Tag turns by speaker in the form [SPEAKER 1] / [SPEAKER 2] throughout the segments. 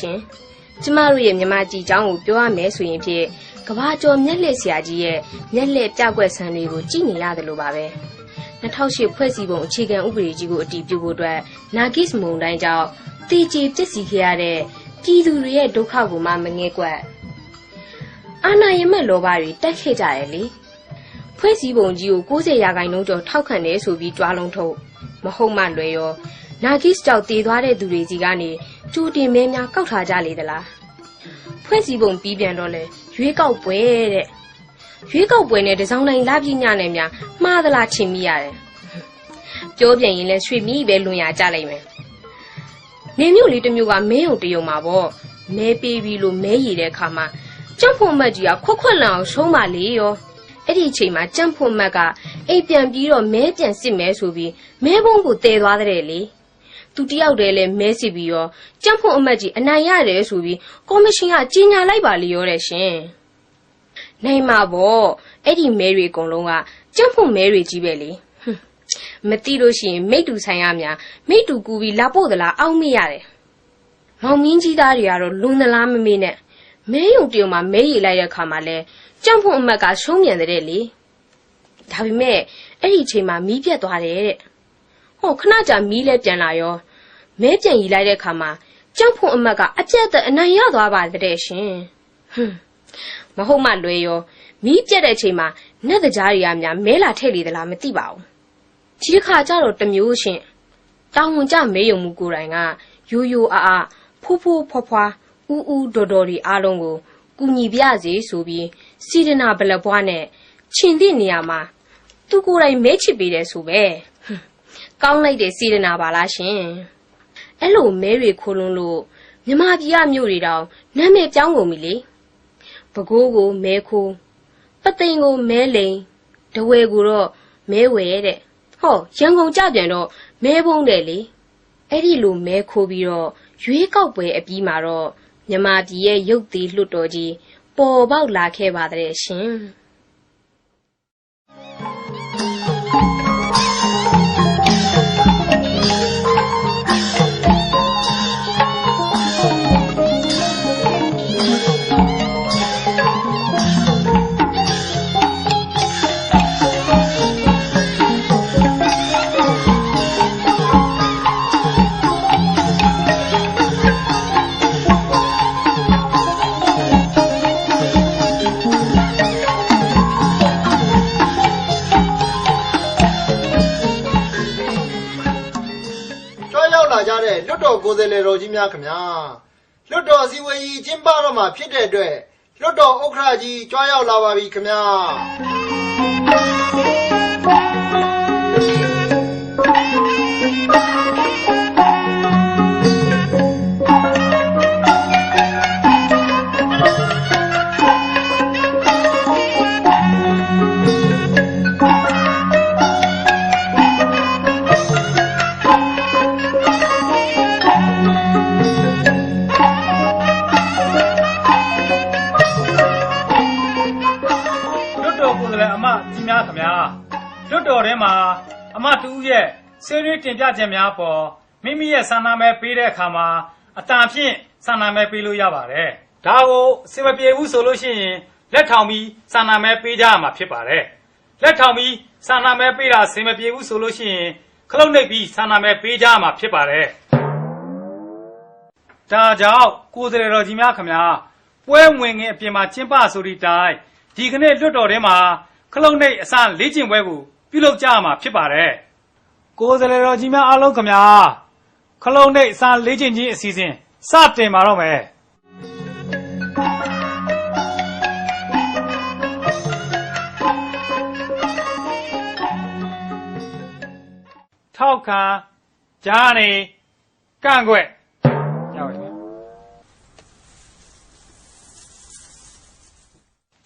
[SPEAKER 1] ရှင်ကျမတို့ရဲ့မြမကြီးเจ้าကိုပြောရမယ်ဆိုရင်ဖြင့်ကဘာကျော်မျက်လှည့်ဆရာကြီးရဲ့မျက်လှည့်ပြကွက်ဆန်းတွေကိုကြည့်နေရတယ်လို့ပါပဲ2008ဖွဲ့စည်းပုံအခြေခံဥပဒေကြီးကိုအတည်ပြုဖို့အတွက်နာဂစ်မုန်တိုင်းကြောင့်တည်ကြည်ပြစ်စီခဲ့ရတဲ့ပြည်သူတွေရဲ့ဒုက္ခကိုမှမငဲ့ကွက်အာနာယမက်လောဘတွေတက်ခဲ့ကြတယ်လေဖွဲ့စည်းပုံကြီးကို90ရာခိုင်နှုန်းကျော်ထောက်ခံတယ်ဆိုပြီးကြွားလုံးထုတ်မဟုတ်မှလွယ်ရော နာဂစ်ကြောက်တည်သွားတဲ့သူတွေစီကနေကြိုတင်မဲများကောက်ထားကြလေသလားဖွဲ့စည်းပုံပြီးပြန်တော့လေရွေးကောက်ပွဲတဲ့ရွေးကောက်ပွဲနဲ့တစောင်းတိုင်းလာပြညနဲ့များမှားသလားချင်မိရတယ်ပြောပြန်ရင်လဲရွှေမီးပဲလွန်ရကြလိုက်မယ်နေမျိုးလေးတစ်မျိုးကမဲုံတယုံမှာပေါ့မဲပေးပြီးလို့မဲရည်တဲ့အခါမှာကြံ့ဖို့မတ်ကြီးကခွက်ခွက်လန်အောင်ရှုံးပါလေရောအဲ့ဒီအချိန်မှာကြံ့ဖို့မတ်ကအိမ်ပြန်ပြီးတော့မဲပြန်စစ်မဲဆိုပြီးမဲဘုံကိုတည်သွားတဲ့လေ သူတယောက်တည်းလဲမဲစီပြီးရောကြက်ဖို့အမတ်ကြီးအနိုင်ရတယ်ဆိုပြီးကော်မရှင်ကကြီးညာလိုက်ပါလေရောတဲ့ရှင်နိုင်မှာပေါ့အဲ့ဒီမဲတွေအကုန်လုံးကကြက်ဖို့မဲတွေကြီးပဲလေဟွန်းမသိလို့ရှိရင်မိတ်တူဆိုင်ရများမိတ်တူကူပြီးလာပို့သလားအောက်မိရတယ်မောင်မင်းကြီးသားတွေကတော့လွန်သလားမမေးနဲ့မဲယုံတရုံမှာမဲရည်လိုက်တဲ့ခါမှာလဲကြက်ဖို့အမတ်ကရှုံးမြန်တဲ့လေဒါပေမဲ့အဲ့ဒီအချိန်မှာမီးပြတ်သွားတယ်တဲ့ဟောခဏကြာမီးလဲပြန်လာရော မဲပြန်ရီလိုက်တဲ့ခါမှာကြောက်ဖို့အမတ်ကအပြတ်သက်အနိုင်ရသွားပါတဲ့ရှင်ဟွန်းမဟုတ်မှလွယ်ရောမီးပြတ်တဲ့အချိန်မှာနတ်တကြားတွေကများမဲလာထည့်လေသလားမသိပါဘူးဒီတစ်ခါကျတော့တစ်မျိုးရှင်တောင်ဝင်ကြမဲယုံမှုကိုယ်တိုင်ကယိုယိုအာအာဖိုးဖိုးဖွားဖွားဥဥဒေါ်ဒေါ်ဒီအားလုံးကိုကူညီပြစေဆိုပြီးစီဒနာဘလက်ဘွားနဲ့ခြင်သည့်နေရာမှာသူကိုယ်တိုင်မဲချစ်ပေးတယ်ဆိုပဲဟွန်းကောင်းလိုက်တဲ့စေတနာပါလားရှင် အဲ့လိုမဲတွေခိုးလွန်းလို့မြမပြည်ကမြို့တွေတောင်နာမည်ပြောင်းကုန်ပြီလေပကိုးကိုမဲခိုးပသိမ်ကိုမဲလိန်ဒဝဲကိုတော့မဲဝဲတဲ့ဟောရန်ကုန်ကြပြန်တော့မဲဘုံတယ်လေအဲ့ဒီလိုမဲခိုးပြီးတော့ရွေးကောက်ပွဲအပြီးမှာတော့မြမပြည်ရဲ့ရုပ်သေးလွတ်တော်ကြီးပေါ်ပေါက်လာခဲ့ပါတဲ့ရှင်
[SPEAKER 2] တော့မှာဖြစ်တဲ့အတွက်လွတ်တော်ဥက္ခရာကြီးကြွားရောက်လာပါပြီခင်ဗျာ
[SPEAKER 3] တင်ပြချက်များပေါ်မိမိရဲ့ဆန္ဒမဲပေးတဲ့အခါမှာအတန်ဖြင့်ဆန္ဒမဲပေးလို့ရပါတယ်ဒါကိုအစင်မပြေဘူးဆိုလို့ရှိရင်လက်ထောင်ပြီးဆန္ဒမဲပေးကြရမှာဖြစ်ပါတယ်လက်ထောင်ပြီးဆန္ဒမဲပေးတာအစင်မပြေဘူးဆိုလို့ရှိရင်ခလုတ်နှိပ်ပြီးဆန္ဒမဲပေးကြရမှာဖြစ်ပါတယ်ဒါကြောင့်ကိုယ်စရတော်ကြီးများခင်ဗျာပွဲဝင်ငင်အပြင်မှာကျင်းပဆိုသည့်တိုင်ဒီကနေ့လွတ်တော်ထဲမှာခလုတ်နှိပ်အစလေ့ကျင့်ပွဲကိုပြုလုပ်ကြရမှာဖြစ်ပါတယ် ကိုယ်စရတော်ကြီးများအားလုံးခင်ဗျာခလုတ်နှိပ်အစလေ့ကျင့်ခြင်းအစီအစဉ်စတင်ပါတော့မယ်ထောက်ခံဂျာနေကန့်ကွက်ရပါပြီ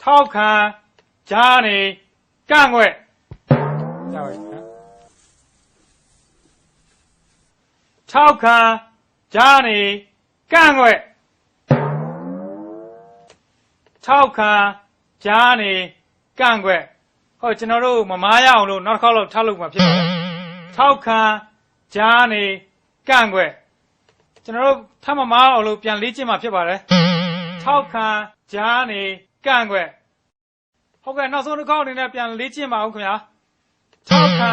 [SPEAKER 3] ထောက်ခံဂျာနေကန့်ကွက်ရပါပြီ ထောက်ခံဂျာနေကန့်ကွက်ထောက်ခံကြားနေကန့်ကွက်ဟောကျွန်တော်တို့မမားရအောင်လို့နောက်တစ်ခေါက်လောက်ထားလို့မှာဖြစ်ပါတယ်ထောက်ခံကြားနေကန့်ကွက်ကျွန်တော်တို့ထပ်မမားအောင်လို့ပြန်လေ့ကျင့်မှာဖြစ်ပါတယ်ထောက်ခံကြားနေကန့်ကွက်ဟုတ်ကဲ့နောက်ဆုံးတစ်ခေါက်အနေနဲ့ပြန်လေ့ကျင့်ပါဦးခင်ဗျာထောက်ခံ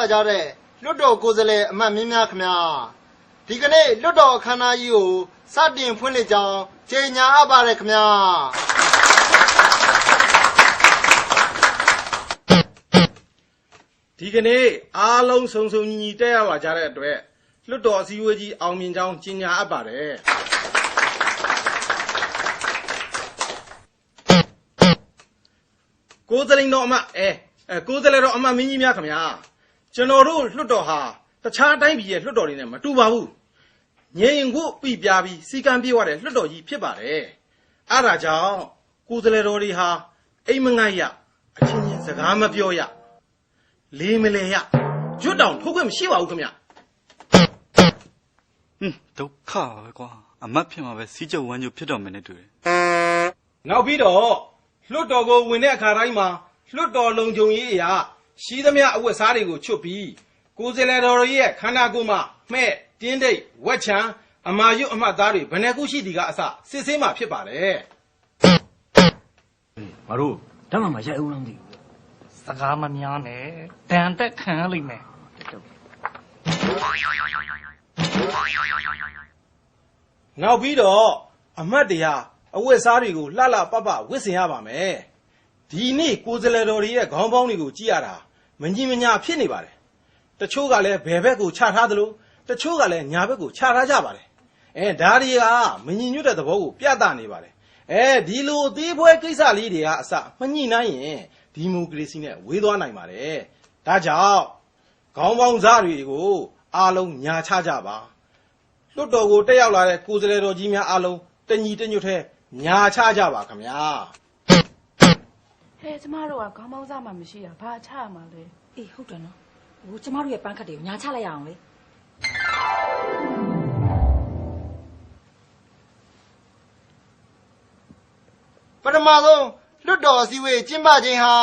[SPEAKER 2] လာကြတဲ့လွတ်တော်ကိုယ်စားလှယ်အမတ်မင်းများခင်ဗျာဒီကနေ့လွတ်တော်အခမ်းအနားကြီးကိုစတင်ဖွင့်လှစ်ကြောင်းကြေညာအပ်ပါတယ်ခင်ဗျာ
[SPEAKER 4] ဒီကနေ့အားလုံးစုံစုံညီညီတက်ရောက်လာကြတဲ့အတွက်လွတ်တော်အစည်းအဝေးကြီးအောင်မြင်ကြောင်းကြေညာအပ်ပါတယ်ကိုယ်စလိန်တော်အမတ်အဲအဲကိုယ်စလဲတော်အမတ်မင်းကြီးများခင်ဗျာ ကျွန်တော်တို့လွတ်တော်ဟာတခြားတိုင်းပြည်ရဲ့လွတ်တော်တွေနဲ့မတူပါဘူးငြိမ်ဖို့ပြပြပြီးစီကံပြေးသွားတဲ့လွတ်တော်ကြီးဖြစ်ပါတယ်အဲ့ဒါကြောင့်ကိုယ်စလဲတော်တွေဟာအိမ်မငိုက်ရအချင်းချင်းစကားမပြောရလေးမလဲရကျွတ်တောင်ထုတ်ခွင့်မရှိပါဘူးခင်ဗျ
[SPEAKER 5] ဟွန်းဒုက္ခပါပဲကွာအမတ်ဖြစ်မှာပဲစီးကြုံဝမ်းကြုံဖြစ်တော်မယ်နဲ့တူတယ်
[SPEAKER 4] နောက်ပြီးတော့လွတ်တော်ကိုဝင်တဲ့အခါတိုင်းမှာလွတ်တော်လုံခြုံရေးအရာ ရှိသမျှအဝတ်စားတွေကိုချွတ်ပြီးကိုယ်စလဲတော်ရဲ့ခန္ဓာကိုယ်မှာမှဲ့တင်းတိတ်ဝက်ချံအမာရွတ်အမှတ်သားတွေဘယ်နှခုရှိဒီကအစစစ်ဆေးမှာဖြစ်ပါတယ်
[SPEAKER 6] ငါတို့ဓမ္မမှာရိုက်ဦးလားမသိဘူးစကားမများနဲ့တန်တက်ခံရလိမ့်မယ်
[SPEAKER 4] နောက်ပြီးတော့အမတ်တရားအဝတ်စားတွေကိုလှလှပပဝတ်ဆင်ရပါမယ်ဒီနေ့ကိုယ်စလဲတော်ရဲ့ခေါင်းပေါင်းတွေကိုကြည့်ရတာ မငြင်မညာဖြစ်နေပါတယ်တချို့ကလည်းဘယ်ဘက်ကိုခြာထားသလိုတချို့ကလည်းညာဘက်ကိုခြာထားကြပါတယ်အဲဒါတွေကမညီညွတ်တဲ့သဘောကိုပြသနေပါတယ်အဲဒီလိုအသေးဖွဲကိစ္စလေးတွေကအစမညှိနှိုင်းရင်ဒီမိုကရေစီနဲ့ဝေးသွားနိုင်ပါတယ်ဒါကြောင့်ခေါင်းပေါင်းစားတွေကိုအားလုံးညာချကြပါလွတ်တော်ကိုတက်ရောက်လာတဲ့ကိုယ်စားလှယ်တော်ကြီးများအားလုံးတညီတညွတ်ထဲညာချကြပါခင်ဗျာ
[SPEAKER 7] ဟဲ့ကျမတို့ကခေါင်းပေါင်းစားမှမရှိတာဘာချရမှာလဲ
[SPEAKER 8] အေးဟုတ်တယ်နော်ဟိုကျမတို့ရဲ့ပန်းခတ်တွေကိုညာချလိုက်ရအောင်လေ
[SPEAKER 2] ပထမဆုံးလွတ်တော်အစည်းအဝေးကျင်းပခြင်းဟာ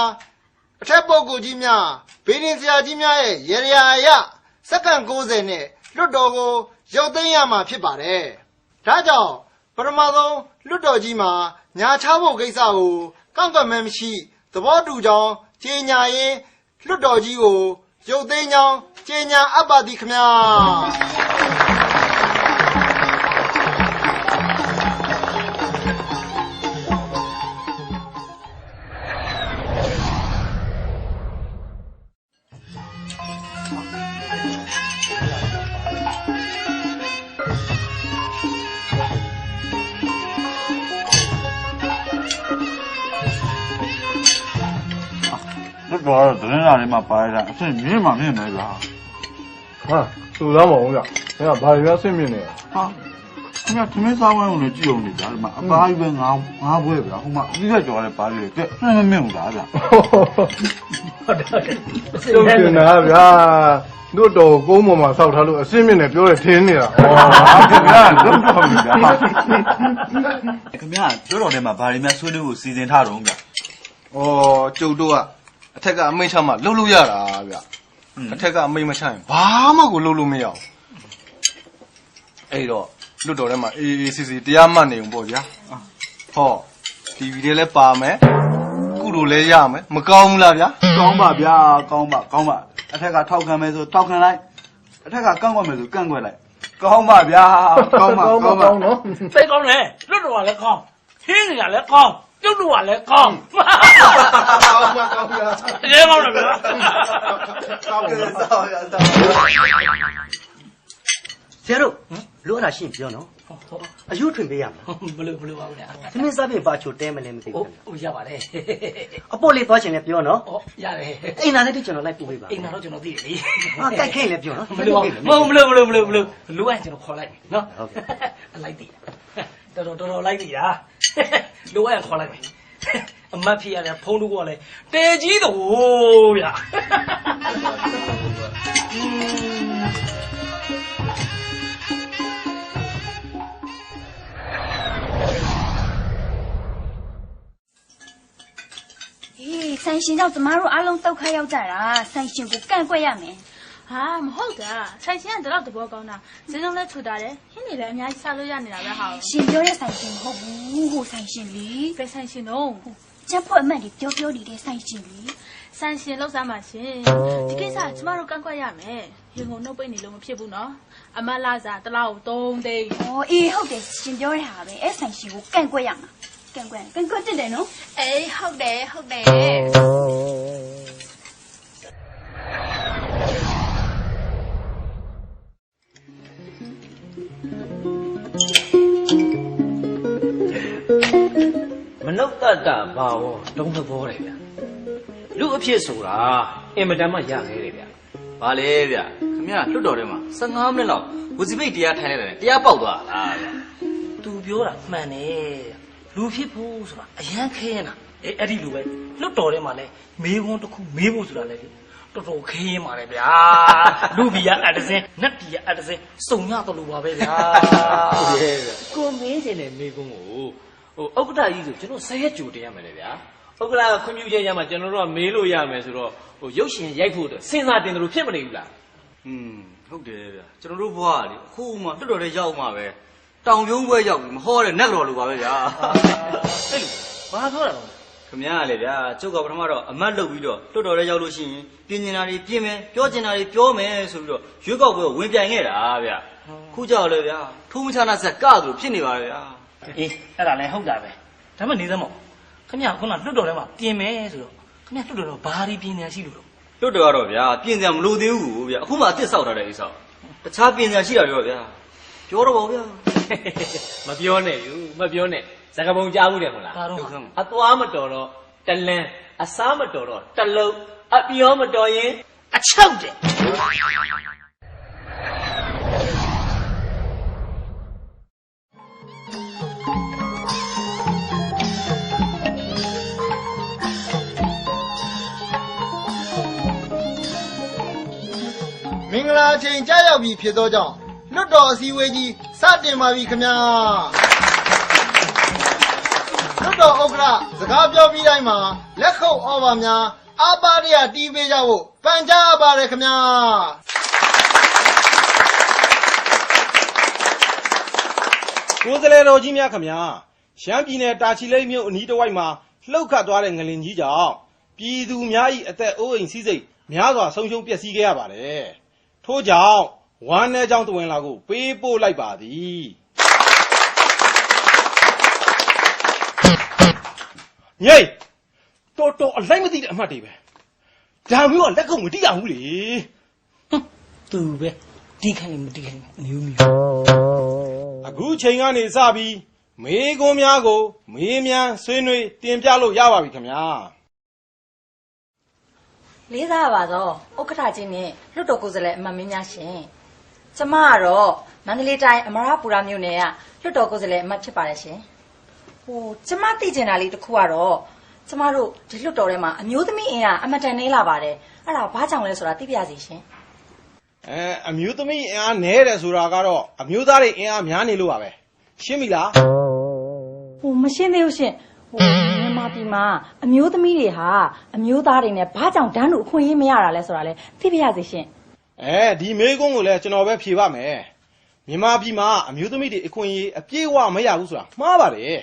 [SPEAKER 2] အထက်ပုဂ္ဂိုလ်ကြီးများဗေဒင်ဆရာကြီးများရဲ့ရေရာအရစက္ကန့်60နဲ့လွတ်တော်ကိုရုပ်သိမ်းရမှာဖြစ်ပါတယ်။ဒါကြောင့်ပထမဆုံးလွတ်တော်ကြီးမှာညာချဖို့ကိစ္စကို ကန့်ကွက်မဲမရှိသဘောတူကြောင်းကြေညာရင်းလွတ်တော်ကြီးကိုရုပ်သိမ်းကြောင်းကြေညာအပ်ပါသည်ခင်ဗျာ။
[SPEAKER 5] တော့သတင်းစာထဲမှာပါရတာအဆင့်မြင့်မှမြင့်မယ်ဗျာ
[SPEAKER 9] ဟာသူသားမဟုတ်ဗျ။ဒါကဘာရွာဆင့်မြင့်နေလဲ
[SPEAKER 5] ဟာခင်ဗျသမင်းစားဝိုင်းကိုလည်းကြည့်အောင်လေဗျာဒီမှာအပါကြီးပဲငါးငါးဘွဲဗျာဟိုမှာအပြီးသက်ကြော်လည်းပါလေတဲ့ဆင်းမမြင့်ဘူးလားဗျာ။
[SPEAKER 9] တုတ်တင်တာဗျာ။တို့တော်ကုန်းပေါ်မှာစောက်ထားလို့အဆင့်မြင့်နေပြောတယ်ထင်းနေတာ
[SPEAKER 5] ဟာခင်ဗျာလုံးတော့ပြီဗျာခင်ဗျာတို့တော်ထဲမှာဘာတွေများဆွေးနွေးဖို့စီစဉ်ထားတော့ဗျာ။
[SPEAKER 10] ဩကျုပ်တို့က အထက်ကအမိန့်ချမှလှုပ်လို့ရတာဗျ။အထက်ကအမိန့်မချရင်ဘာမှကိုလှုပ်လို့မရဘူး။အဲ့တော့လွတ်တော်ထဲမှာအေးအေးစီစီတရားမှတ်နေုံပေါ့ဗျာ။ဟော TV တွေလည်းပါမယ်။ကုလိုလည်းရမယ်။မကောင်းဘူးလားဗျာ
[SPEAKER 5] ကောင်းပါဗျာကောင်းပါကောင်းပါအထက်ကထောက်ခံမယ်ဆိုထောက်ခံလိုက်အထက်ကကန့်ကွက်မယ်ဆိုကန့်ကွက်လိုက်ကောင်းပါဗျာကောင်းပါ
[SPEAKER 9] ကောင်း
[SPEAKER 5] ကောင်းပါ
[SPEAKER 9] ကောင်းနော်
[SPEAKER 6] စိတ်ကောင်းတယ်လွတ်တော်ကလည်းကောင်းထင်းနေတာလည်းကောင်း ပြုတ်တော့ကလည်းကောင်း
[SPEAKER 4] ကောင်းပါကောင်းပါ
[SPEAKER 6] အရေးကောင်းတယ်ဗျာ
[SPEAKER 4] ကောင်းပါ
[SPEAKER 11] ဆရာတို့လိုအပ်တာရှင်းပြောနော်အယုထွင်ပေးရမှာ
[SPEAKER 6] ဘလို့ဘလို့ပါဗျာ
[SPEAKER 11] သမင်းစားပြင်ပါချိုတဲမလဲမသိ
[SPEAKER 6] ဟို
[SPEAKER 11] ဘူး
[SPEAKER 6] ဟိုရပါတယ်
[SPEAKER 11] အပေါ်လေးသွားချင်လဲပြောနော်
[SPEAKER 6] ဟောရတယ်
[SPEAKER 11] အိမ်နာနဲ့တိကျွန်တော်လိုက်ပို့ပေးပါ
[SPEAKER 6] အိမ်တော့ကျွန်တော်သိတယ်လေ
[SPEAKER 11] ဟာကြိုက်ခိုင်းလဲပြောနော်
[SPEAKER 6] မလို့မဟုတ်မလို့မလို့မလို့မလို့လိုအပ်ကျွန်တော်ခေါ်လိုက်မယ်နော်အလိုက်တည်တော်တော်တော်တော်လိုက်တည်တာ လိုအပ်ခေါ်လိုက်မယ်အမတ်ဖြစ်ရတယ်ဖုန်းတို့ကလည်းတဲကြီးတော့ဗျာ
[SPEAKER 12] ဟေးဆိုင်ရှင်ကြောင့်ကျမတို့အားလုံး တောက်ခါရောက်ကြတာဆိုင်ရှင်ကိုကန့်ကွက်ရမယ်
[SPEAKER 7] ဟာမဟုတ်တာဆိုင်ရှင်ကတတော့တဘောကောင်းတာဈေးလုံးလဲထူတာတယ်ဟင်းနေလည်းအများကြီးစားလို့ရနေတာပဲဟာ
[SPEAKER 12] ရှင်ပြောတဲ့ဆိုင်ရှင်မဟုတ်ဘူးဟိုဆိုင်ရှင်လေ
[SPEAKER 7] ပဲဆိုင်ရှင်တော့
[SPEAKER 12] ချက်ဖို့အမှန်ဒီပြောပြောနေတဲ့ဆိုင်ရှင်လေ
[SPEAKER 7] ဆိုင်ရှင်လောက်စားမှရှင်ဒီကိစ္စကျမတို့ကန့်ကွက်ရမယ်ရင်ကုန်နှုတ်ပိတ်နေလို့မဖြစ်ဘူးနော်အမလာစားတစ်လောက်3သိန်း
[SPEAKER 12] ဩအေးဟုတ်တယ်ရှင်ပြောတဲ့ဟာပဲအဲ့ဆိုင်ရှင်ကိုကန့်ကွက်ရမှာကန့်ကွက်ကန့်ကွက်တက်တယ်နော်
[SPEAKER 7] အေးဟုတ်တယ်ဟုတ်တယ်
[SPEAKER 13] နှုတ်တတ်တာဘာဝတုံးသဘောတယ်ဗျလူအဖြစ်ဆိုတာအင်မတန်မှရခဲ့တယ်ဗျ။
[SPEAKER 11] ဘာလဲဗျ။ခမရလွတ်တော်ထဲမှာ15မိနစ်လောက်ဝစီပိတ်တရားထိုင်လိုက်တယ်တရားပေါက်သွားတာလားဗျ
[SPEAKER 6] သူပြောတာမှန်တယ်လူဖြစ်ဖို့ဆိုတာအရန်ခဲရင်တာအေးအဲ့ဒီလူပဲလွတ်တော်ထဲမှာလဲမေးခွန်းတစ်ခုမေးဖို့ဆိုတာလဲလေတော်တော်ခဲရင်ပါတယ်ဗျာလူဘီကအတစင်းနတ်ဘီကအတစင်းစုံရတော့လို့ပါပဲဗျာ
[SPEAKER 13] ဟုတ်ရဲ့ဗျကိုမေးခြင်းနဲ့မေးခွန်းကို ဟိုဥက္ကဋ္ဌကြီးဆိုကျွန်တော်ဆယ်ရက်ကြိုတင်ရမယ်လေဗျာဥက္ကဋ္ဌကခွင့်ပြုချက်ရမှကျွန်တော်တို့ကမေးလို့ရမယ်ဆိုတော့ဟိုရုပ်ရှင်ရိုက်ဖို့အတွက်စဉ်းစားတင်တယ်လို့ဖြစ်မနေဘူးလား။
[SPEAKER 11] อืมဟုတ်တယ်ဗျ။ကျွန်တော်တို့ဘွားကလေအခုမှလွတ်တော်ထဲရောက်မှပဲတောင်ပြုံးပွဲရောက်ပြီမဟောတဲ့နတ်တော်လိုပါပဲဗျာ
[SPEAKER 6] အဲ့လူဘာပြောတာလဲ။
[SPEAKER 11] ခမရကလေဗျာကျုပ်ကပထမတော့အမတ်လုပ်ပြီးတော့လွတ်တော်ထဲရောက်လို့ရှိရင်ပြင်ကျင်တာတွေပြင်မယ်ပြောကျင်တာတွေပြောမယ်ဆိုပြီးတော့ရွေးကောက်ပွဲကိုဝင်ပြိုင်ခဲ့တာဗျာ။ခုကြောက်လေဗျာထုံးမချနာဆက်ကသူဖြစ်နေပါလေဗျာ
[SPEAKER 6] အေးအဲ့ဒါလည်းဟုတ်တာပဲဒါမှနေသမောခင်ဗျာခုနလွတ်တော်ထဲမှာပြင်မယ်ဆိုတော့ခင်ဗျာလွတ်တော်တော့ဘာဒီပြင်နေရရှိလို့တော့
[SPEAKER 11] လွတ်တော်ကတော့ဗျာပြင်စရာမလိုသေးဘူးဗျာအခုမှအစ်စ်ဆောက်ထားတဲ့အိဆောက်တခြားပြင်စရာရှိတာပြောဗျာပြောတော့ပါဗျာ
[SPEAKER 13] မပြောနဲ့ယူမပြောနဲ့စကားပုံကြားမှုတယ်မလား
[SPEAKER 6] ဒါတော့
[SPEAKER 13] အသွားမတော်တော့တလန်းအစားမတော်တော့တလုံးအပြောမတော်ရင်
[SPEAKER 6] အချောက်တယ်
[SPEAKER 2] လာအချိန်ကြာရောက်ပြီဖြစ်သောကြောင့်လွတ်တော်အစည်းအဝေးကြီးစတင်ပါပြီခင်ဗျာလွတ်တော်ဥက္ကဋ္ဌစကားပြောပြီးတိုင်းမှာလက်ခုပ်ဩဘာများအာပါရရတီးပေးကြဖို့ပန်ကြားရပါတယ်ခင်ဗျာ
[SPEAKER 4] ကိုယ်စလဲတော်ကြီးများခမညာရှမ်းပြည်နယ်တာချီလိတ်မြို့အနီးတစ်ဝိုက်မှာလှုပ်ခတ်သွားတဲ့ငလင်ကြီးကြောင့်ပြည်သူများ၏အသက်အိုးအိမ်စီးစိမ်များစွာဆုံးရှုံးပျက်စီးခဲ့ရပါတယ် ထို့ကြောင့်ဝမ်း내ကြောင့်တဝင်လာကိုပေးပို့လိုက်ပါသည်ညိတ်တော်တော်အလိုက်မသိတဲ့အမှတ်တွေပဲဒါမျိုးကလက်ခုံမတိရဘူးလေ
[SPEAKER 6] သူပဲတီးခိုင်းမတီးခိုင်းအမျိုးမျိုး
[SPEAKER 4] အခုချိန်ကနေစပြီးမေးခွန်းများကို မေးမြန်းဆွေးနွေးတင်ပြလို့ရပါပြီခင်ဗျာ
[SPEAKER 8] လေးစားပါတော့ဥက္ကဋ္ဌကြီးနဲ့လွတ်တော်ကိုယ်စားလှယ်အမတ်မင်းများရှင်ကျမကတော့မန္တလေးတိုင်းအမရပူရမြို့နယ်ကလွတ်တော်ကိုယ်စားလှယ်အမတ်ဖြစ်ပါတယ်ရှင်ဟိုကျမသိကျင်တာလေးတစ်ခုကတော့ကျမတို့ဒီလွတ်တော်ထဲမှာအမျိုးသမီးအင်အားအမတန်နေလာပါတယ်အဲ့ဒါဘာကြောင့်လဲဆိုတာသိပြစီရှင်
[SPEAKER 4] အဲအမျိုးသမီးအင်အားနည်းတယ်ဆိုတာကတော့အမျိုးသားတွေအင်အားများနေလို့ပါပဲရှင်းပြီလား
[SPEAKER 8] ဟိုမရှင်းသေးဘူးရှင်ဟိုမြန်မာ ပြည်မှာ အမျိုးသမီးတွေဟာ အမျိုးသားတွေနဲ့ ဘာကြောင့်ဒန်းတို့အခွင့်အရေး မရတာလဲဆိုတာလဲ သိပြစီရှင်
[SPEAKER 4] အဲဒီမေးခွန်းကိုလည်း ကျွန်တော်ပဲ ဖြေပါမယ် မြန်မာပြည်မှာ အမျိုးသမီးတွေ အခွင့်အရေး အပြည့်အဝ မရဘူးဆိုတာ မှားပါတယ်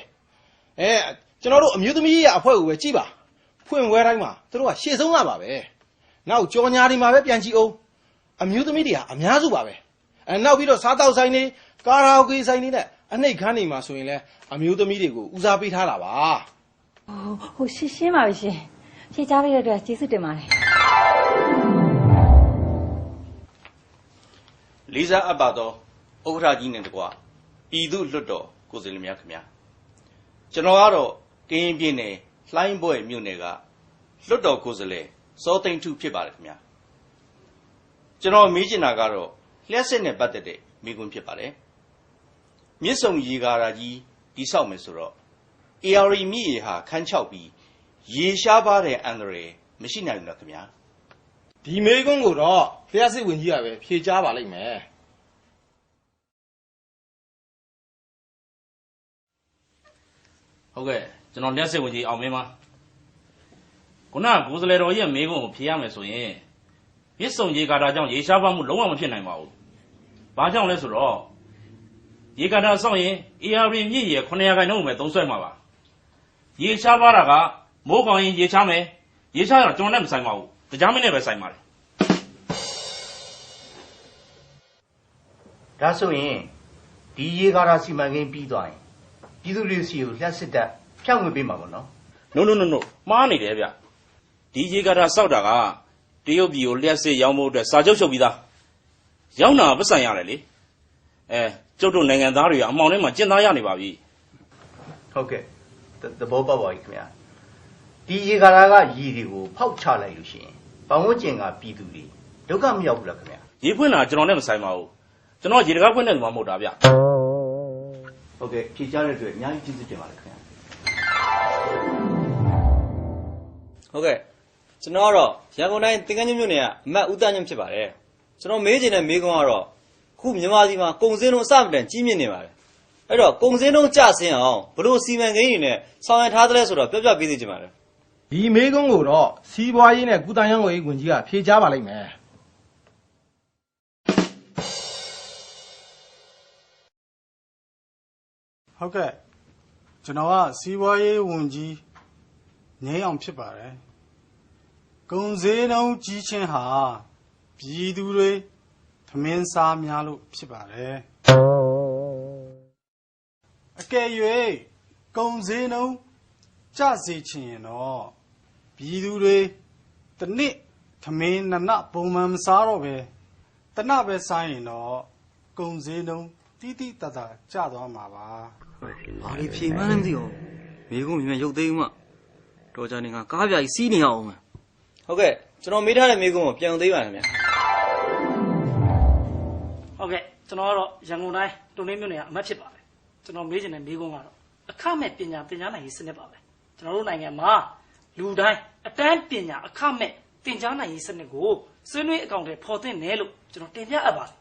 [SPEAKER 4] အဲကျွန်တော်တို့ အမျိုးသမီးရဲ့အဖွဲ့ကိုပဲ ကြည့်ပါ ဖွင့်ဝဲတိုင်းမှာ သူတို့က ရှေ့ဆုံးလာပါပဲ နောက် ကြော်ညာတွေမှာပဲ ပြန်ကြည့်အောင်အမျိုးသမီးတွေဟာအများစုပါပဲအဲနောက်ပြီးတော့ စားတောက်ဆိုင်တွေ ကာရာအိုကေဆိုင်တွေနဲ့ အနှိတ်ခမ်းတွေမှာဆိုရင်လည်းအမျိုးသမီးတွေကို ဦးစားပေးထားတာပါ
[SPEAKER 8] ဟိုဟိုရှင်းရှင်းပါပြီရှင်ဖြေချပေးတဲ့အတွက်ကျေးဇူးတင်ပါတယ်
[SPEAKER 14] လေးစားအပ်ပါသောဥက္ကဋ္ဌကြီးနဲ့တကွပြည်သူလွတ်တော်ကိုယ်စားလှယ်များခင်ဗျာကျွန်တော်ကတော့ကရင်ပြည်နယ်လှိုင်းဘွဲ့မြို့နယ်ကလွတ်တော်ကိုယ်စားလှယ်စောသိန်းထုဖြစ်ပါတယ်ခင်ဗျာကျွန်တော်မေးချင်တာကတော့လျှက်စစ်နဲ့ပတ်သက်တဲ့မေးခွန်းဖြစ်ပါတယ်မြစ်ဆုံရေကာရာကြီးတိဆောက်မယ်ဆိုတော့ AR မြစ်ရေဟာခန်းချောက်ပြီး ရေရှားပါတဲ့အန္တရာယ်မရှိနိုင်ဘူးလားခင်ဗျာ
[SPEAKER 4] ဒီမေကွန်းကိုတော့လျှက်စစ်ဝင်ကြီးကပဲဖြေချပါလိမ့်မယ်
[SPEAKER 15] ဟုတ်ကဲ့ကျွန်တော်လက်စစ်ဝင်ကြီးအောင်မင်းပါခုနကကိုယ်စလဲတော်ရဲ့မေးခွန်းကိုဖြေရမယ်ဆိုရင်မြစ်စုံရေကာတာကြောင့်ရေရှားပါမှုလုံးဝမဖြစ်နိုင်ပါဘူးဘာကြောင့်လဲဆိုတော့ရေကာတာဆောက်ရင် AR မြစ်ရေ900ခန့်နှုန်းပဲသုံးဆွဲမှာပါ ရေရှားပါတာကမိုးကောင်ရင်ရေချမယ်ရေချတော့ကျွန်တော်နဲ့မဆိုင်ပါဘူးတရားမင်းနဲ့ပဲဆိုင်ပါတယ်
[SPEAKER 16] ဒါဆိုရင်ဒီရေကာတာစီမံကိန်းပြီးသွားရင်ပြည်သူတွေစီကိုလျှက်စစ်တပ်ဖြောင်းဝင်ပေးမှာပေါ့နော်
[SPEAKER 15] no no no no မှားနေတယ်ဗျဒီရေကာတာစောက်တာကတရုတ်ပြည်ကိုလျှက်စစ်ရောင်းဖို့အတွက်စာချုပ်ချုပ်ပြီးသားရောင်းတာပတ်စံရတယ်လေအဲကျုပ်တို့နိုင်ငံသားတွေကအမှောင်ထဲမှာကျင့်သားရနေပါပြီ
[SPEAKER 16] ဟုတ်ကဲ့သ သဘောပေါက်ပါပြီခင်ဗျာဒီရေကာတာကရေတွေကိုဖောက်ချလိုက်လို့ရှိရင်ပတ်ဝန်းကျင်ကပြည်သူတွေဒုက္ခမရောက်ဘူးလားခင်ဗျာ
[SPEAKER 15] ရေဖွင့်တာကျွန်တော်နဲ့မဆိုင်ပါဘူးကျွန်တော်ရေတကားဖွင့်တဲ့လူမှမဟုတ်တာဗျ
[SPEAKER 16] ဟုတ်ကဲ့ဖြေချတဲ့အတွက်အများကြီးကျေးဇူးတင်ပါတယ်ခင်ဗျာ
[SPEAKER 11] ဟုတ်ကဲ့ကျွန်တော်ကတော့ရန်ကုန်တိုင်းသင်္ကန်းကျွန်းမြို့နယ်ကအမတ်ဦးသားညွန့်ဖြစ်ပါတယ်ကျွန်တော်မေးချင်တဲ့မေးခွန်းကတော့ခုမြန်မာပြည်မှာကုန်စည်နှုန်းအစမတန်ကြီးမြင့်နေပါတယ် အဲ့တော့ကုန်စည်နှုန်းကျဆင်းအောင်ဘလို့စီမံကိန်းတွေနဲ့ဆောင်ရွက်ထားသလဲဆိုတော့ပြောပြပေးသိချင်ပါတယ်
[SPEAKER 4] ဒီမေကွန်းကိုတော့စီးပွားရေးနဲ့ကုသရေးဝန်ကြီးကဖြေချပါလိမ့်မယ်
[SPEAKER 17] ဟုတ်ကဲ့ကျွန်တော်ကစီးပွားရေးဝန်ကြီးငင်းအောင်ဖြစ်ပါတယ်ကုန်စည်နှုန်းကြီးချင်းဟာပြည်သူတွေသမင်းစားများလို့ဖြစ်ပါတယ် အကယ်၍ကုန်စည်နှုန်းကျစေချင်ရင်တော့ပြည်သူတွေတစ်နှစ်သမင်းနှစ်နပုံမှန်မစားတော့ပဲတစ်နပဲစားရင်တော့ကုန်စည်နှုန်းတိတိတတ်တာကျသွားမှာပါ
[SPEAKER 11] ဘာလို့ဖြေမှန်းလည်းမသိဘူးမေးခွန်းမြင်မြင်ရုပ်သိမ်းမှတော်ကြနေကကားပြကြီးစီးနေအောင်မယ်ဟုတ်ကဲ့ကျွန်တော်မေးထားတဲ့မေးခွန်းကိုပြန်အောင်သိပါမယ်ဗျာ
[SPEAKER 6] ဟုတ်ကဲ့ကျွန်တော်ကတော့ရန်ကုန်တိုင်းတုံလေးမြို့နယ်ကအမတ်ဖြစ်ပါတယ် ကျွန်တော်မေးချင်တဲ့မေးခွန်းကတော့အခမဲ့ပညာသင်ကြားနိုင်ရေးစနစ်ပါပဲကျွန်တော်တို့နိုင်ငံမှာလူတိုင်းအတန်းပညာအခမဲ့သင်ကြားနိုင်ရေးစနစ်ကိုဆွေးနွေးအကောင့်တွေပေါ်တင်တယ်လို့ကျွန်တော်တင်ပြအပ်ပါတယ်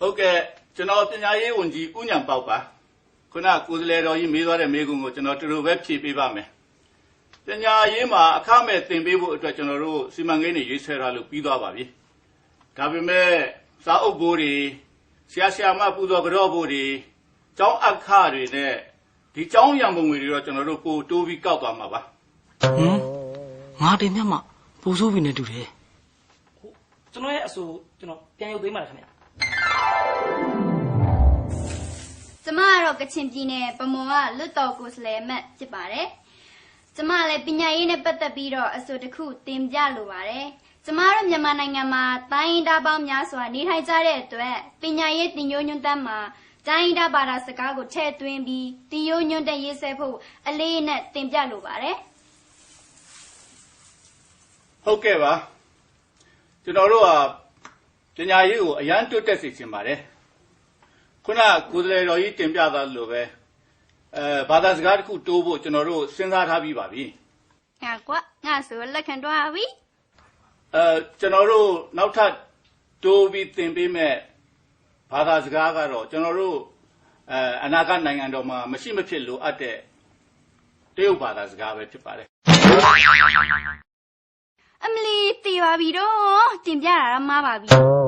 [SPEAKER 18] ဟုတ်ကဲ့ကျွန်တော်ပညာရေးဝန်ကြီးဦးညံပေါက်ပါခုနကိုယ်စားလှယ်တော်ကြီးမေးသွားတဲ့မေးခွန်းကိုကျွန်တော်တူတူပဲဖြေပေးပါမယ်ပညာရေးမှာအခမဲ့သင်ပေးဖို့အတွက်ကျွန်တော်တို့စီမံကိန်းတွေရွေးချယ်ထားလို့ပြီးသွားပါပြီဒါပေမဲ့စာအုပ်ဘိုးတွေ ဆရာဆရာမပူဇော်ကြော့ဘိုးတွေကျောင်းအခတွေနဲ့ဒီကျောင်းရံပုံငွေတွေတော့ကျွန်တော်တို့ပို့တိုးပြီးကောက်သွားမှာပါ
[SPEAKER 6] ဟမ်ငါတင်မြတ်မှပူဆိုးပြီနဲ့တူတယ်ကျွန်တော်ရဲ့အဆိုကျွန်တော်ပြန်ရုပ်သိမ်းပါတယ်ခင်ဗျာ
[SPEAKER 19] ကျမကတော့ကချင်ပြည်နယ်ပမွန်ကလွတ်တော်ကိုယ်စားလှယ်အမတ်ဖြစ်ပါတယ်။ကျမလည်းပညာရေးနဲ့ပတ်သက်ပြီးတော့အဆိုတစ်ခုတင်ပြလိုပါတယ်။ ကျမတို့မြန်မာနိုင်ငံမှာတိုင်းရင်းသားပေါင်းများစွာနေထိုင်ကြတဲ့အတွက်ပညာရေးတင်ညိုညွန်းတန်းမှာတိုင်းရင်းသားဘာသာစကားကိုထည့်သွင်းပြီးတင်ညိုညွန်းတန်းရေးဆွဲဖို့အလေးနဲ့တင်ပြလိုပါတယ်။
[SPEAKER 18] ဟုတ်ကဲ့ပါကျွန်တော်တို့ကပညာရေးကိုအရန်တွတ်တက်စေချင်ပါတယ်ခုနကိုယ်စားလှယ်တော်ကြီးတင်ပြသွားလို့ပဲအဲဘာသာစကားတစ်ခုတိုးဖို့ကျွန်တော်တို့စဉ်းစားထားပြီးပါပြီ
[SPEAKER 19] ငါကွငါဆိုလက်ခံတော့ပြီ
[SPEAKER 18] အဲကျွန်တော်တို့နောက်ထပ်တိုးပြီးသင်ပေးမဲ့ဘာသာစကားကတော့ကျွန်တော်တို့အဲအနာဂတ်နိုင်ငံတော်မှာမရှိမဖြစ်လိုအပ်တဲ့တရုတ်ဘာသာစကားပဲဖြစ်ပါတယ်
[SPEAKER 19] အမလီတည်ပါပြီတော့တင်ပြတာတော့မှားပါပြီ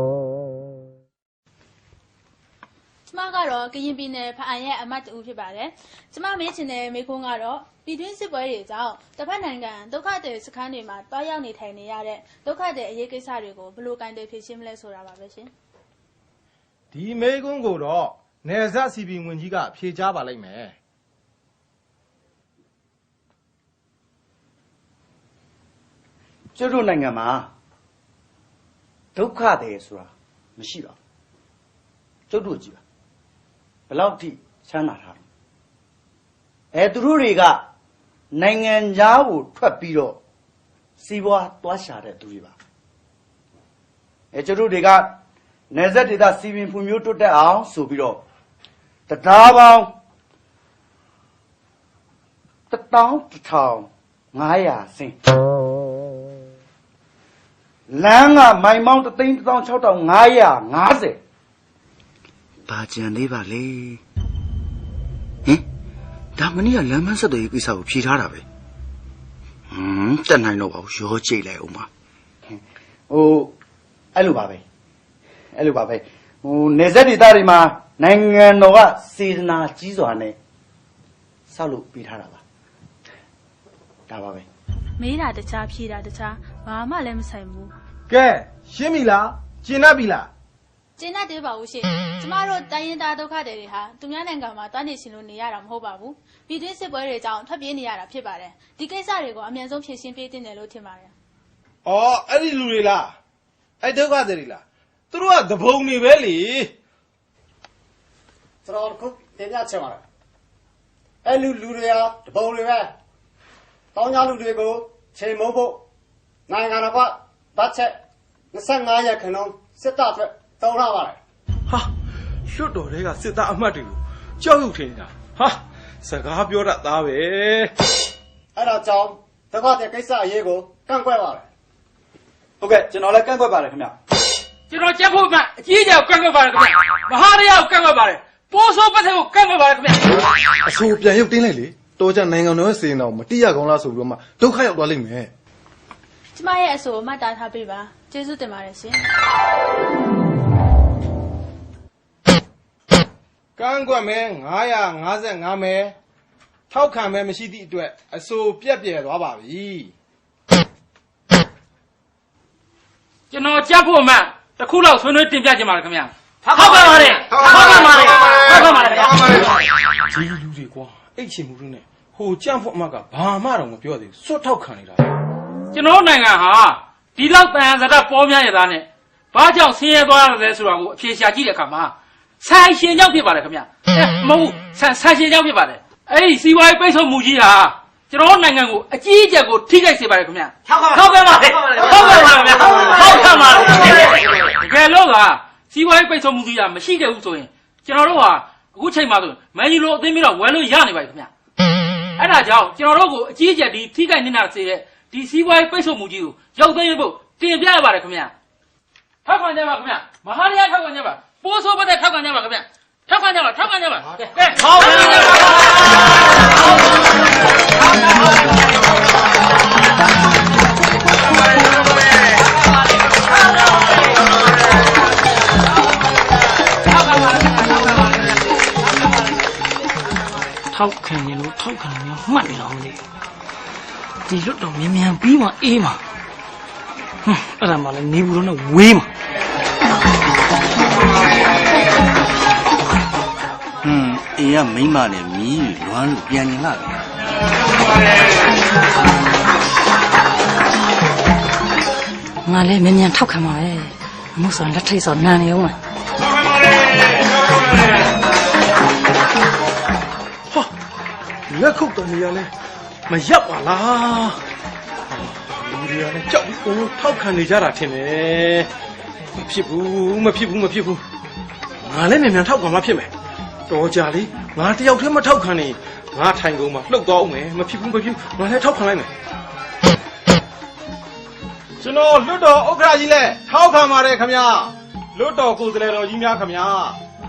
[SPEAKER 7] ကျမကတော့ကရင်ပြည်နယ်ဖအာရဲ့အမတ်တူဖြစ်ပါတယ်။ကျမမေးချင်တဲ့မေးခွန်းကတော့ပြည်တွင်းစစ်ပွဲတွေကြောင့်တစ်ဖက်နိုင်ငံဒုက္ခသည်စခန်းတွေမှာတွားရောက်နေထိုင်နေရတဲ့ဒုက္ခသည်အရေးကိစ္စတွေကိုဘယ်လိုကင်တွယ်ဖြေရှင်းမလဲဆိုတာပါပဲရှင်
[SPEAKER 4] ဒီမေကွန်းကိုတော့နေဆက်စီပီဝင်ကြီးကဖြေချပါလိမ့်မယ်
[SPEAKER 16] ကျွတ်တို့နိုင်ငံမှာဒုက္ခတယ်ဆိုတာမရှိပါဘူးကျွတ်တို့ကြည့်ပါ ဘယ်လောက်ထိချမ်းသာထားလဲအဲသူတို့တွေကနိုင်ငံခြားကိုထွက်ပြီးတော့စီးပွားသွားရှာတဲ့သူတွေပါအဲကျွတ်တို့တွေကနေဆက်ဒေသစီပင်ဖွံ့ဖြိုးတိုးတက်အောင်ဆိုပြီးတော့တရားပေါင်း11500ဆင်းလမ်းကမိုင်မောင်း36550
[SPEAKER 14] ဘာကြံသေးပါလေဟင်ဒါမနေ့ကလမ်းမဆက်သွယ်ရေးကိစ္စကိုဖြေထားတာပဲဟွန်းတက်နိုင်တော့ပါဘူးရောကြိတ်လိုက်အောင်ပါ
[SPEAKER 16] ဟိုအဲ့လိုပါပဲအဲ့လိုပါပဲဟိုနေဆက်ဒေသတွေမှာနိုင်ငံတော်ကစေတနာကြီးစွာနဲ့ဆောက်လုပ်ပေးထားတာပါဒါပါပဲ
[SPEAKER 7] မေးတာတခြားဖြေတာတခြားဘာမှလည်းမဆိုင်ဘူး
[SPEAKER 4] ကဲရှင်းပြီလားကျင်납ပြီလား
[SPEAKER 7] ကျင်းတတ်သေးပါဘူးရှင်ကျမတို့တိုင်းရင်းသားဒုက္ခတွေတွေဟာသူများနိုင်ငံမှာတွားနေရှင်လို့နေရတာမဟုတ်ပါဘူးပြည်တွင်းစစ်ပွဲတွေကြောင့်ထွက်ပြေးနေရတာဖြစ်ပါတယ်ဒီကိစ္စတွေကိုအမြန်ဆုံးဖြေရှင်းပေးတင်တယ်လို့ထင်ပါတယ်
[SPEAKER 4] ဩအဲ့ဒီလူတွေလားအဲ့ဒုက္ခတွေတွေလားသူတို့ကသဘုံတွေပဲလေ
[SPEAKER 20] ကျွန်တော်ခုတင်ပြချင်ပါတယ်အဲ့လူလူတွေဟာတပုံတွေပဲတောင်းကြလူတွေကိုချိန်မုံဖို့နိုင်ငံတော်ကဘတ်ချက်25ရက်ခန့်လုံးစစ်တပ်အတွက် တောင်းလာပါတယ်
[SPEAKER 4] ဟာလွတ်တော်တွေကစစ်သားအမတ်တွေကိုကြောက်ရွံ့ထင်တာဟာစကားပြောတတ်သားပဲ
[SPEAKER 20] အဲ့ဒါကြောင့်တက္ကသိုလ်ကိစ္စအရေးကိုကန့်ကွက်ပါတယ်
[SPEAKER 16] ဟုတ်ကဲ့ကျွန်တော်လည်းကန့်ကွက်ပါတယ်ခင်ဗျ
[SPEAKER 21] ကျွန်တော်ကြက်ဖို့မှအကြီးအကျယ်ကိုကန့်ကွက်ပါတယ်ခင်ဗျမဟာရရကိုကန့်ကွက်ပါတယ်ပိုးဆိုးပတ်သက်ကိုကန့်ကွက်ပါတယ်ခင်ဗျ
[SPEAKER 9] အဆိုပြန်ရုပ်တင်းလိုက်လေတော်ကြနိုင်ငံတော်ရဲ့စေရင်တော်မတိရကောင်းလားဆိုပြီးတော့မှဒုက္ခရောက်သွားလိမ့်မယ်
[SPEAKER 7] ကျမရဲ့အဆိုကိုမှတ်သားထားပေးပါကျေးဇူးတင်ပါတယ်ရှင်
[SPEAKER 4] ကန့်ကွက်မဲ955မဲထောက်ခံမဲမရှိသည့်အတွက်အဆိုပြက်ပြယ်သွားပါပြီ
[SPEAKER 21] ကျွန်တော်ကြက်ဖို့မှတစ်ခုလောက်ဆွေးနွေးတင်ပြချင်ပါတယ်ခင်ဗျထောက်ခံပါတယ်ထောက်ခံပါတယ်ထောက်ခံပါတယ်ခင်ဗျ
[SPEAKER 4] ဒီလူတွေကွာအိတ်ချင်မှုတွေနဲ့ဟိုကြန့်ဖို့အမတ်ကဘာမှတော့မပြောသေးဘူးစွတ်ထောက်ခံနေတာ
[SPEAKER 21] ကျွန်တော်နိုင်ငံဟာဒီလောက်တန်ရစရပေါ်များရသားနဲ့ဘာကြောင့်ဆင်းရဲသွားရလဲဆိုတာကိုအဖြေရှာကြည့်တဲ့အခါမှာ ဆိုင်ရှင်ကြောင့်ဖြစ်ပါတယ်ခင်ဗျအဲမဟုတ်ဘူးဆန်ဆိုင်ရှင်ကြောင့်ဖြစ်ပါတယ်အဲ့ဒီစီးပွားရေးပိတ်ဆို့မှုကြီးဟာကျွန်တော်နိုင်ငံကိုအကြီးအကျယ်ကိုထိခိုက်စေပါတယ်ခင်ဗျထောက်ခံထောက်ခံပါတယ်ထောက်ခံပါခင်ဗျထောက်ခံပါတယ်တကယ်လို့ကစီးပွားရေးပိတ်ဆို့မှုကြီးဟာမရှိခဲ့ဘူးဆိုရင်ကျွန်တော်တို့ဟာအခုချိန်မှာဆိုမန်ယူလိုအသင်းပြီးတော့ဝယ်လို့ရနေပါပြီခင်ဗျအဲ့ဒါကြောင့်ကျွန်တော်တို့ကိုအကြီးအကျယ်ဒီထိခိုက်နေတာစေတဲ့ဒီစီးပွားရေးပိတ်ဆို့မှုကြီးကိုရောက်သိမ်းဖို့တင်ပြရပါတယ်ခင်ဗျထောက်ခံကြပါခင်ဗျမဟာရရထောက်ခံကြပါ ပိုးဆိုးပတ်တဲ့ထောက်ခံကြပါခင်ဗျထောက်ခံကြပါထောက်ခံကြပါကဲထောက်ခံကြပါထောက်ခံရင်လို့ထောက်ခံရင်မှတ်နေတော့မသိဒီလွတ်တော့မြန်မြန်ပြီးမှအေးမှ ဟွန်းအဲ့ဒါမှလည်းနေဘူးတော့နဲ့ဝေးမှ
[SPEAKER 14] ဟွန်းအေးကမိန်းမနဲ့မီးလွမ်းလို့ပြန်ကျင်လာပြီ
[SPEAKER 8] ငါလည်းမြန်မြန်ထောက်ခံပါပဲအမှုဆောင်လက်ထိတ်ဆိုနန်နေအောင်လား
[SPEAKER 4] လက်ခုပ်တော်နေရလဲမရက်ပါလားလူတွေကလည်းကြောက်ပြီးကိုထောက်ခံနေကြတာထင်တယ် မဖြစ်ဘူးမဖြစ်ဘူးမဖြစ်ဘူးငါလည်းမြန်မြန်ထောက်ခံမှဖြစ်မယ်တော်ကြလေငါတယောက်တည်းမထောက်ခံနေငါထိုင်ကုန်မှာလှုပ်သွားအောင်မယ်မဖြစ်ဘူးမဖြစ်ဘူးငါလည်းထောက်ခံလိုက်မယ်ကျွန်တော်လွတ်တော်ဥက္ကရာကြီးလဲထောက်ခံပါတယ်ခမညာလွတ်တော်ကိုယ်စားလှယ်တော်ကြီးများခမညာ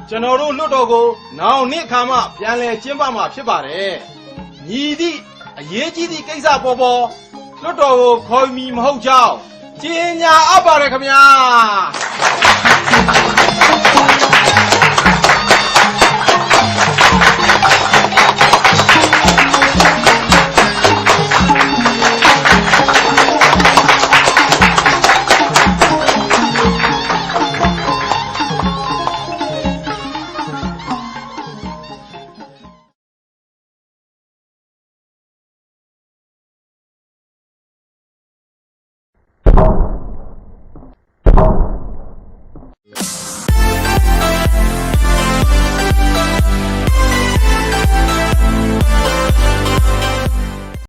[SPEAKER 4] ကျွန်တော်တို့လွတ်တော်ကိုနောင်နှစ်ခါမှပြန်လဲကျင်းပမှာဖြစ်ပါတယ်ညီသည့်အရေးကြီးသည့်ကိစ္စပေါ်ပေါ်လွတ်တော်ကိုခေါ်မီမဟုတ်ကြောင်း ကျင်းညာအပ်ပါတယ်ခမညာ